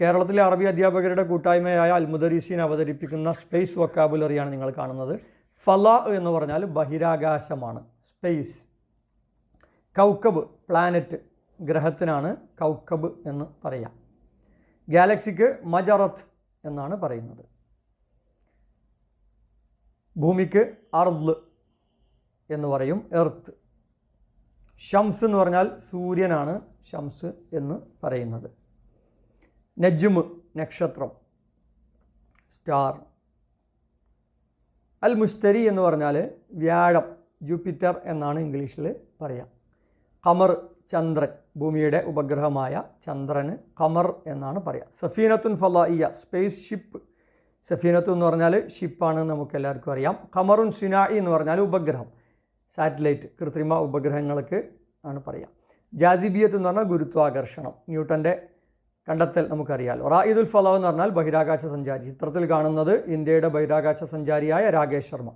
കേരളത്തിലെ അറബി അധ്യാപകരുടെ കൂട്ടായ്മയായ അൽമുദരീസീൻ അവതരിപ്പിക്കുന്ന സ്പേസ് വൊക്കാബുലറിയാണ് നിങ്ങൾ കാണുന്നത്. ഫല എന്ന് പറഞ്ഞാൽ ബഹിരാകാശമാണ്. സ്പേസ്. കൗക്കബ് പ്ലാനറ്റ് ഗ്രഹത്തിനാണ് കൗക്കബ് എന്ന് പറയാം. ഗാലക്സിക്ക് മജറത്ത് എന്നാണ് പറയുന്നത്. ഭൂമിക്ക് അർദ് എന്ന് പറയും എർത്ത്. ഷംസ് എന്ന് പറഞ്ഞാൽ സൂര്യനാണ് ഷംസ് എന്ന് പറയുന്നത്. നജ്മ് നക്ഷത്രം. സ്റ്റാർ. അൽ മുസ്തരി എന്ന് പറഞ്ഞാൽ വ്യാഴം ജൂപ്പിറ്റർ എന്നാണ് ഇംഗ്ലീഷിൽ പറയാം. കമർ ചന്ദ്രൻ ഭൂമിയുടെ ഉപഗ്രഹമായ ചന്ദ്രന് കമർ എന്നാണ് പറയുക സഫീനത്തുൻ ഫലായിയ സ്പേസ് ഷിപ്പ് സഫീനത്തു എന്ന് പറഞ്ഞാൽ ഷിപ്പാണ് നമുക്ക് എല്ലാവർക്കും അറിയാം. കമറുൻ സിനായി എന്ന് പറഞ്ഞാൽ ഉപഗ്രഹം. സാറ്റലൈറ്റ് കൃത്രിമ ഉപഗ്രഹങ്ങൾക്ക് ആണ് പറയുക ജാതിബിയത്ത് എന്ന് പറഞ്ഞാൽ ഗുരുത്വാകർഷണം. ന്യൂട്ടന്റെ കണ്ടെത്തൽ നമുക്കറിയാലോ. റായിദുൽ ഫലാവ് എന്ന് പറഞ്ഞാൽ ബഹിരാകാശ സഞ്ചാരി. ചിത്രത്തിൽ കാണുന്നത് ഇന്ത്യയുടെ ബഹിരാകാശ സഞ്ചാരിയായ രാകേഷ് ശർമ്മ.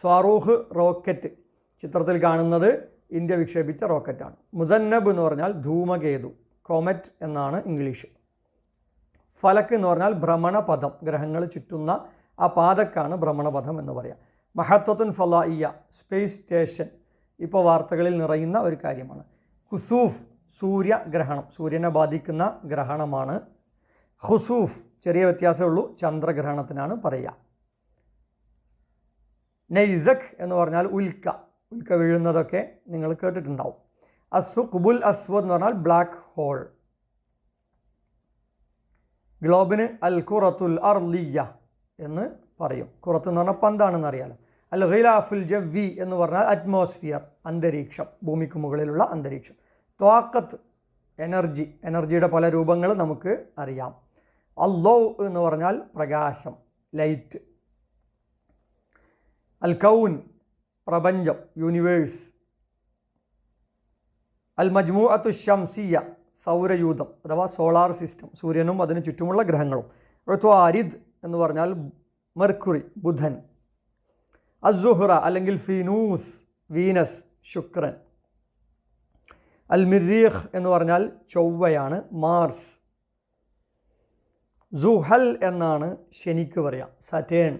സ്വാറൂഹ് റോക്കറ്റ്. ചിത്രത്തിൽ കാണുന്നത് ഇന്ത്യ വിക്ഷേപിച്ച റോക്കറ്റാണ്. മുദന്നബ് എന്ന് പറഞ്ഞാൽ ധൂമകേതു. കോമറ്റ് എന്നാണ് ഇംഗ്ലീഷ്. ഫലക്ക് എന്ന് പറഞ്ഞാൽ ഭ്രമണപഥം. ഗ്രഹങ്ങൾ ചുറ്റുന്ന ആ പാതക്കാണ് ഭ്രമണപഥം എന്ന് പറയാം. മഹത്വത്തുൻ ഫലായിയ സ്പേസ് സ്റ്റേഷൻ. ഇപ്പോൾ വാർത്തകളിൽ നിറയുന്ന ഒരു കാര്യമാണ്. ഖുസൂഫ് സൂര്യഗ്രഹണം സൂര്യനെ ബാധിക്കുന്ന ഗ്രഹണമാണ്. ഹുസൂഫ് ചെറിയ വ്യത്യാസമേ ഉള്ളൂ ചന്ദ്രഗ്രഹണത്തിനാണ് പറയുക. നെയ്സഖ് എന്ന് പറഞ്ഞാൽ ഉൽക്ക ഉൽക്ക വീഴുന്നതൊക്കെ നിങ്ങൾ കേട്ടിട്ടുണ്ടാവും. അസു കുബുൽ അസ്വദ് എന്ന് പറഞ്ഞാൽ ബ്ലാക്ക് ഹോൾ ഗ്ലോബിന് അൽ ഖുറത്തുൽ അർലിയ എന്ന് പറയും. കുറത്ത് എന്ന് പറഞ്ഞാൽ പന്താണെന്ന് അറിയാലോ. അൽ ഖിലാഫുൽ ജവ്വി എന്ന് പറഞ്ഞാൽ അറ്റ്മോസ്ഫിയർ അന്തരീക്ഷം ഭൂമിക്ക് മുകളിലുള്ള അന്തരീക്ഷം. ത്വാക്കത്ത് എനർജി എനർജിയുടെ പല രൂപങ്ങൾ നമുക്ക് അറിയാം. അല്ലോ എന്ന് പറഞ്ഞാൽ പ്രകാശം ലൈറ്റ്. അൽ കൗൻ പ്രപഞ്ചം യൂണിവേഴ്സ്. അൽ മജ്മു അത്തു ഷംസിയ സൗരയൂഥം അഥവാ സോളാർ സിസ്റ്റം സൂര്യനും അതിന് ചുറ്റുമുള്ള ഗ്രഹങ്ങളും. ഋത്വാരിദ് എന്ന് പറഞ്ഞാൽ മെർക്കുറി ബുധൻ. അസുഹ്റ അല്ലെങ്കിൽ ഫിനൂസ് വീനസ് ശുക്രൻ. അൽ മിരീഖ് എന്ന് പറഞ്ഞാൽ ചൊവ്വയാണ് മാർസ്. സുഹൽ എന്നാണ് ശനിക്ക് പറയാം സറ്റേൺ